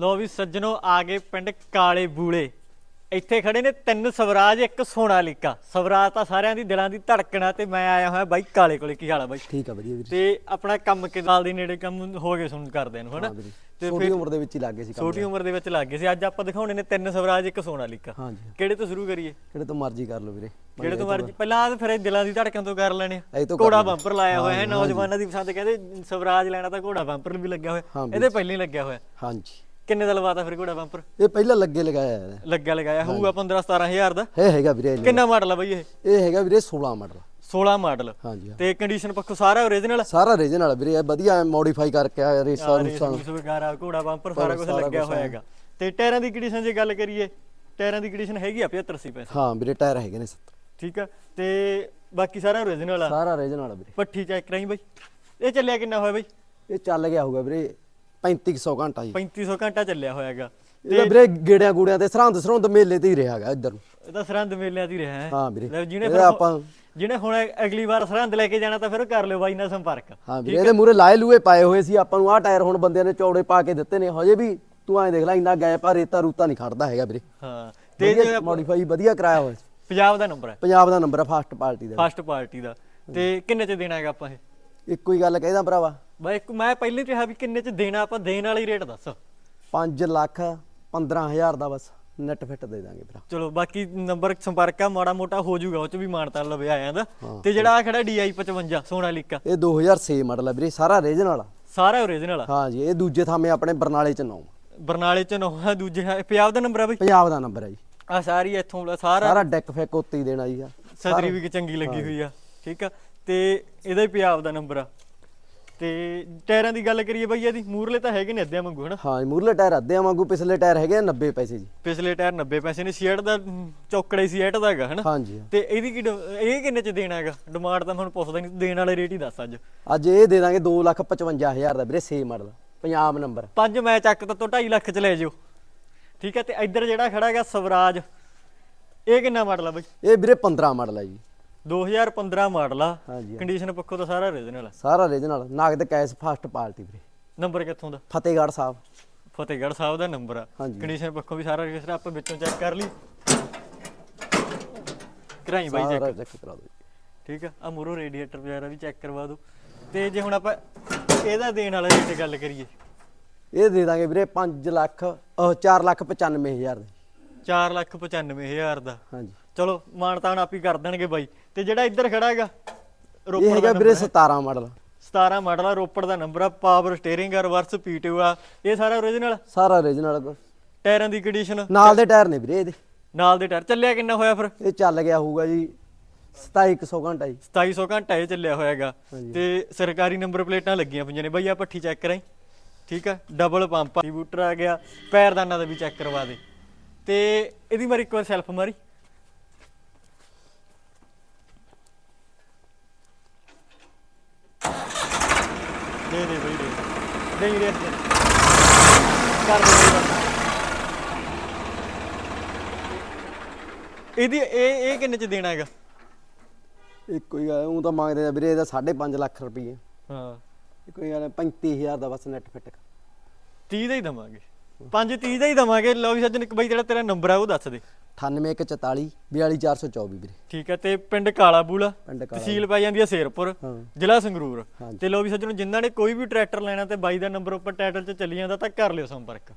ਲੋ ਵੀ ਸੱਜਣੋ ਆ ਗਏ ਪਿੰਡ ਕਾਲੇ ਬੂਲੇ। ਇੱਥੇ ਖੜੇ ਨੇ ਤਿੰਨ ਸਵਰਾਜ ਇੱਕ ਸੋਨਾਲੀਕਾ ਸਵਰਾਜ ਤਾਂ ਸਾਰਿਆਂ ਦੀ ਦਿਲਾਂ ਦੀ ਧੜਕਣਾ ਤੇ ਮੈਂ ਆਇਆ ਹੋਇਆ ਬਾਈ ਕਾਲੇ ਕੋਲੇ ਕੀ ਹਾਲ ਆ ਬਾਈ? ਠੀਕ ਆ ਵਧੀਆ ਵੀਰੇ ਤੇ ਆਪਣਾ ਕੰਮ ਕਿ ਸਾਲ ਦੇ ਨੇੜੇ ਕੰਮ ਹੋ ਗਏ ਸੁਣ ਕਰਦੇ ਨੂੰ ਹਨਾ? ਤੇ ਛੋਟੀ ਉਮਰ ਦੇ ਵਿੱਚ ਹੀ ਲੱਗ ਗਏ ਸੀ ਕੰਮ ਛੋਟੀ ਉਮਰ ਦੇ ਵਿੱਚ ਲੱਗ ਗਏ ਸੀ। ਅੱਜ ਆਪਾਂ ਦਿਖਾਉਣੇ ਨੇ ਤਿੰਨ ਸਵਰਾਜ ਇੱਕ ਸੋਨਾਲੀਕਾ ਹਾਂਜੀ ਕਿਹੜੇ ਤੋਂ ਸ਼ੁਰੂ ਕਰੀਏ? ਕਿਹੜੇ ਤੋਂ ਮਰਜ਼ੀ ਕਰ ਲਓ ਵੀਰੇ। ਕਿਹੜੇ ਤੋਂ ਮਰਜ਼ੀ ਪਹਿਲਾਂ ਆ ਫਿਰ ਦਿਲਾਂ ਦੀ ਧੜਕਣ ਤੋਂ ਕਰ ਲੈਣੇ ਘੋੜਾ। ਬੰਪਰ ਲਾਇਆ ਹੋਇਆ ਹੈ ਨੌਜਵਾਨਾਂ ਦੀ ਪਸੰਦ ਕਹਿੰਦੇ ਸਵਰਾਜ ਲੈਣਾ ਤਾਂ ਘੋੜਾ ਬੰਪਰ ਵੀ ਲੱਗਿਆ ਹੋਇਆ। ਇਹਦੇ ਪਹਿਲਾਂ ਹੀ ਲੱਗਿਆ ਹੋਇਆ। ਹਾਂਜੀ ਕਿੰਨੇ ਦਾ ਲਵਾਤਾ ਫਿਰ ਘੋੜਾ ਬੰਪਰ? ਇਹ ਪਹਿਲਾਂ ਲੱਗੇ ਲਗਾਇਆ ਹੈ ਲੱਗਿਆ ਲਗਾਇਆ ਹੋਊਗਾ 15 17000 ਦਾ। ਇਹ ਹੈਗਾ ਵੀਰੇ। ਕਿੰਨਾ ਮਾਡਲ ਆ ਬਈ ਇਹ? ਇਹ ਹੈਗਾ ਵੀਰੇ 16 ਮਾਡਲ। 16 ਮਾਡਲ। ਹਾਂਜੀ ਹਾਂ। ਤੇ ਕੰਡੀਸ਼ਨ ਪੱਖੋਂ ਸਾਰਾ ਓਰੀਜਨਲ ਸਾਰਾ ਰੀਜਨਲ ਵੀਰੇ ਇਹ ਵਧੀਆ ਮੋਡੀਫਾਈ ਕਰਕੇ ਆਇਆ ਰੇਸਾਂ ਰੂਸਾਂ ਰੇਸ। ਵਗੈਰਾ ਘੋੜਾ ਬੰਪਰ ਸਾਰਾ ਕੁਝ ਸਾਰਾ ਲੱਗਿਆ ਕੁਛ ਹੋਇਆ ਹੈਗਾ। ਤੇ ਟਾਇਰਾਂ ਦੀ ਕੰਡੀਸ਼ਨ ਜੇ ਗੱਲ ਕਰੀਏ ਟਾਇਰਾਂ ਦੀ ਕੰਡੀਸ਼ਨ ਹੈਗੀ ਆ 75 80 ਪੈਸੇ ਹਾਂ ਵੀਰੇ ਟਾਇਰ ਹੈਗੇ ਨੇ 70 ਠੀਕ ਆ? ਤੇ ਬਾਕੀ ਸਾਰਾ ਓਰੀਜਨਲ ਆ? ਸਾਰਾ ਰੀਜਨਲ ਵੀਰੇ। ਪੱਠੀ ਚੈੱਕ ਕਰਾਈ ਬਈ। ਇਹ ਚੱਲਿਆ ਕਿੰਨਾ ਹੋਇਆ ਬਈ? ਇਹ ਚੱਲ ਗਿਆ ਹੋਊਗਾ ਵੀਰੇ 3500 ਘੰਟਾ ਜੀ। 3500 ਘੰਟਾ ਚੱਲਿਆ ਹੋਇਆਗਾ। ਇਹਦਾ ਵੀਰੇ ਗੇੜਿਆਂ ਗੂੜਿਆਂ ਤੇ ਸਰਹੰਦ ਸਰਹੰਦ ਮੇਲੇ ਤੇ ਹੀ ਰਿਹਾਗਾ ਇੱਧਰ ਨੂੰ। ਇਹ ਤਾਂ ਸਰਹੰਦ ਮੇਲਿਆਂ ਦੀ ਰਿਹਾ ਹੈ। ਹਾਂ ਵੀਰੇ। ਲੈ ਜਿਹਨੇ ਇਹਦਾ ਫਿਰ ਆਪਾਂ ਜਿਹਨੇ ਹੁਣ ਅਗਲੀ ਵਾਰ ਸਰਹੰਦ ਲੈ ਕੇ ਜਾਣਾ ਤਾਂ ਫਿਰ ਉਹ ਕਰ ਲਿਓ ਬਾਈ ਨਾਲ ਸੰਪਰਕ। ਹਾਂ ਵੀਰੇ ਇਹਦੇ ਮੂਰੇ ਲਾਏ ਲੂਏ ਪਾਏ ਹੋਏ ਸੀ। ਆਪਾਂ ਨੂੰ ਆਹ ਟਾਇਰ ਹੁਣ ਬੰਦਿਆਂ ਨੇ ਚੌੜੇ ਪਾ ਕੇ ਦਿੱਤੇ ਨੇ। ਹਜੇ ਵੀ ਤੂੰ ਐਂ ਦੇਖ ਲੈ ਇੰਨਾ ਗੈਪ ਆ ਰੇਤਾ ਰੂਤਾ ਨਹੀਂ ਖੜਦਾ ਹੈਗਾ ਵੀਰੇ। ਹਾਂ। ਤੇ ਜੇ ਮੋਡੀਫਾਈ ਵਧੀਆ ਕਰਾਇਆ ਹੋਇਆ ਸੀ। ਪੰਜਾਬ ਦਾ ਨੰਬਰ ਹੈ। ਪੰਜਾਬ ਦਾ ਨੰਬਰ ਹੈ ਫਾਸਟ ਪਾਰਟੀ ਦਾ। ਫਸਟ ਪਾਰਟੀ ਦਾ। ਤੇ ਕਿੰਨੇ ਚ ਦੇਣਾ ਹੈਗਾ ਆਪਾਂ ਇਹ? ਇੱਕੋ ਹੀ ਗੱਲ ਕਹਿਦਾ ਭਰਾਵਾ। ਬਾਈ ਇੱਕ ਮੈਂ ਪਹਿਲੇ ਹੀ ਕਿਹਾ ਵੀ ਕਿੰਨੇ ਚ ਦੇਣਾ ਆਪਾਂ ਦੇਣ ਵਾਲੀ ਰੇਟ ਦੱਸ। 5 ਲੱਖ 15000 ਦਾ ਬਸ ਨੈਟ ਫਿੱਟ ਦੇ ਦਾਂਗੇ ਭਰਾ। ਚਲੋ ਬਾਕੀ ਨੰਬਰ ਸੰਪਰਕ ਆ ਮਾੜਾ ਮੋਟਾ ਹੋ ਜਾਊਗਾ ਉਹ ਚ ਵੀ ਮਾਨਤਾ ਲਵੇ ਆਇਆ ਦਾ। ਤੇ ਜਿਹੜਾ ਆ ਖੜਾ DI 55 ਸੋਨਾਲੀਕਾ ਇਹ 2006 ਮਾਡਲ ਹੈ ਵੀਰੇ ਸਾਰਾ ਰੀਜਨਲ ਆ। ਸਾਰਾ ਓਰੀਜਨਲ ਆ। ਹਾਂ ਜੀ ਇਹ ਦੂਜੇ ਥਾਵੇਂ ਆਪਣੇ ਬਰਨਾਲੇ ਚ ਨੌ ਬਰਨਾਲੇ ਚ ਨੋਹਾ ਦੂਜੇ ਹੈ- ਪੰਜਾਬ ਦਾ ਨੰਬਰ ਆ ਬਈ? ਪੰਜਾਬ ਦਾ ਨੰਬਰ ਹੈ ਜੀ। ਆ ਸਾਰੀ ਇੱਥੋਂ ਲਾ ਸਾਰਾ। ਸਾਰਾ ਡੈਕ ਫੈਕ ਉੱਤੇ ਹੀ ਦੇਣਾ ਜੀ ਆ। ਸਦਰੀ ਵੀ ਚੰਗੀ ਲੱਗੀ ਹੋਈ ਆ ਠੀਕ ਆ। ਤੇ ਇਹਦਾ ਹੀ ਪੰਜਾਬ ਦਾ ਨੰਬਰ ਆ। ਤੇ ਟਾਇਰਾਂ ਦੀ ਗੱਲ ਕਰੀਏ ਬਈ ਇਹਦੀ ਮੂਰਲੇ ਤਾਂ ਹੈਗੇ ਨੇ ਅੱਧਿਆਂ ਵਾਂਗੂ ਹਨਾ? ਹਾਂ ਜੀ ਮੂਰਲੇ ਟਾਇਰ ਅੱਧਿਆਂ ਵਾਂਗੂ ਪਿਛਲੇ ਟਾਇਰ ਹੈਗੇ ਆ 90 ਪੈਸੇ ਜੀ। ਪਿਛਲੇ ਟਾਇਰ 90 ਪੈਸੇ ਨੇ ਸੀਟ ਦਾ ਚੌਕੜਾ ਹੀ ਸੀਟ ਦਾ ਹੈਗਾ ਹਨਾ? ਹਾਂ ਹਾਂ। ਤੇ ਇਹਦੀ ਕੀ ਇਹ ਕਿੰਨੇ ਚ ਦੇਣਾ ਹੈਗਾ? ਡਿਮਾਂਡ ਤਾਂ ਹੁਣ ਪੁੱਛਦਾ ਨਹੀਂ ਦੇਣ ਵਾਲੇ ਰੇਟ ਹੀ ਦੱਸ ਅੱਜ। ਅੱਜ ਇਹ ਦੇ ਦਾਂਗੇ 255000 ਦਾ ਵੀਰੇ ਸੇ ਮਾਡਲ ਪੰਜਾਬ ਨੰਬਰ ਪੰਜ ਮੈਂ ਚੱਕ ਤਾ ਤੋਂ 2.5 ਲੱਖ ਚ ਲੈ ਜਿਓ। ਠੀਕ ਹੈ ਤੇ ਇੱਧਰ ਜਿਹੜਾ ਖੜਾ ਹੈਗਾ ਸਵਰਾਜ ਇਹ ਕਿੰਨਾ ਮਾਡਲ ਆ ਬਈ? ਇਹ ਵੀਰੇ 15 ਮਾਡਲ ਹੈ ਜੀ। 2015 ਮਾਡਲ ਆ। ਕੰਡੀਸ਼ਨ ਪੱਖੋਂ ਤਾਂ ਸਾਰਾ ਓਰੀਜਨਲ ਆ। ਸਾਰਾ ਰੀਜਨਲ ਨਾਗਦ ਕੈਸ਼ ਫਾਸਟ ਪਾਰਟੀ ਵੀਰੇ। ਨੰਬਰ ਕਿੱਥੋਂ ਦਾ? ਫਤਿਹਗੜ੍ਹ ਸਾਹਿਬ। ਫਤਿਹਗੜ੍ਹ ਸਾਹਿਬ ਦਾ ਨੰਬਰ ਆ। ਕੰਡੀਸ਼ਨ ਪੱਖੋਂ ਵੀ ਸਾਰਾ ਰਜਿਸਟਰ ਆਪਾਂ ਵਿੱਚੋਂ ਚੈੱਕ ਕਰ ਲਈ। ਕਰਾਈ ਬਾਈ ਸਾਰਾ ਚੈੱਕ ਕਰਾ ਦਿਓ। ਠੀਕ ਆ। ਆ ਮੂਰੋ ਰੇਡੀਏਟਰ ਵਗੈਰਾ ਵੀ ਚੈੱਕ ਕਰਵਾ ਦਿਓ। ਤੇ ਜੇ ਹੁਣ ਆਪਾਂ ਇਹਦਾ ਦੇਣ ਵਾਲੇ ਰੇਟ ਗੱਲ ਕਰੀਏ। ਇਹ ਦੇ ਦਾਂਗੇ ਵੀਰੇ 5 ਲੱਖ ਉਹ 4 ਲੱਖ 95000 ਦੇ। 4 ਲੱਖ 95000 ਦਾ। ਹਾਂਜੀ। ਚਲੋ ਮਾਨਤਾਨ ਆਪ ਹੀ ਕਰ ਦੇਣਗੇ ਬਾਈ। ਤੇ ਜਿਹੜਾ ਇੱਧਰ ਖੜਾ ਹੈਗਾ ਇਹ ਰੋਪੜ ਹੈਗਾ ਦਾ ਵੀਰੇ 17 ਮਾਡਲ। 17 ਮਾਡਲ ਆ ਰੋਪੜ ਦਾ ਨੰਬਰ ਆ ਪਾਵਰ ਸਟੀਅਰਿੰਗ ਆ ਰਿਵਰਸ ਪੀਟੀਓ ਆ। ਇਹ ਸਾਰਾ ਓਰੀਜਨਲ ਸਾਰਾ ਰੀਜਨਲ ਟਾਇਰਾਂ ਦੀ ਕੰਡੀਸ਼ਨ ਨਾਲ ਦੇ ਟਾਇਰ ਨੇ ਵੀਰੇ ਇਹਦੇ। ਨਾਲ ਦੇ ਟਾਇਰ। ਚੱਲਿਆ ਕਿੰਨਾ ਹੋਇਆ ਫਿਰ? ਇਹ ਚੱਲ ਗਿਆ ਹੋਊਗਾ ਜੀ 2700 ਘੰਟਾ ਜੀ। 2700 ਘੰਟਾ ਇਹ ਚੱਲਿਆ ਹੋਇਆਗਾ। ਤੇ ਸਰਕਾਰੀ ਨੰਬਰ ਪਲੇਟਾਂ ਲੱਗੀਆਂ ਪਈਆਂ ਨੇ। ਬਈ ਆ ਪੱਠੀ ਚੈੱਕ ਕਰਾਈ ਠੀਕ ਆ? ਡਬਲ ਪੰਪ ਬੂਟਰ ਆ ਗਿਆ। ਪੈਰਦਾਨਾਂ ਦਾ ਵੀ ਚੈੱਕ ਕਰਵਾ ਦੇ। ਤੇ ਇਹਦੀ ਮਾਰੀ ਇੱਕ ਵਾਰ ਸੈਲਫ ਮਾਰੀ। ਦੇ ਦੇ ਬਈ ਦੇ। ਦੇ ਦੇ ਦੇ। ਕਰ ਦੇ। ਇਹਦੀ ਇਹ ਇਹ ਕਿੰਨੇ ਚ ਦੇਣਾ ਹੈਗਾ? ਇੱਕੋ ਹੀ ਗੱਲ ਉਹ ਤਾਂ ਮੰਗਦੇ ਆ ਵੀਰੇ ਇਹਦਾ 5.5 ਲੱਖ ਰੁਪਏ ਹਾਂ। ਇੱਕੋ ਹੀ ਗੱਲ 35000 ਦਾ ਬਸ ਨੈਟ ਫਿੱਟ 30 ਦਾ ਹੀ ਦਵਾਂਗੇ। 5 30 ਦਾ ਹੀ ਦਵਾਂਗੇ। ਲਓ ਵੀ ਸੱਜਣ ਇੱਕ ਬਾਈ ਜਿਹੜਾ ਤੇਰਾ ਨੰਬਰ ਆ ਉਹ ਦੱਸ ਦੇ। 98144 42424 ਵੀਰੇ। ਠੀਕ ਹੈ ਤੇ ਪਿੰਡ ਕਾਲਾ ਬੂਲਾ ਪਿੰਡ ਕਾਲਾ। ਤਹਿਸੀਲ ਪੈ ਜਾਂਦੀ ਹੈ ਸ਼ੇਰਪੁਰ ਹਾਂ। ਜ਼ਿਲ੍ਹਾ ਸੰਗਰੂਰ। ਹਾਂਜੀ। ਤੇ ਲਓ ਵੀ ਸੱਜਣੋ ਜਿਨ੍ਹਾਂ ਨੇ ਕੋਈ ਵੀ ਟਰੈਕਟਰ ਲੈਣਾ ਤੇ ਬਾਈ ਦਾ ਨੰਬਰ ਉੱਪਰ ਟਾਈਟਲ 'ਚ ਚੱਲੀ ਜਾਂਦਾ ਤਾਂ ਕਰ ਲਿਓ ਸੰਪਰਕ।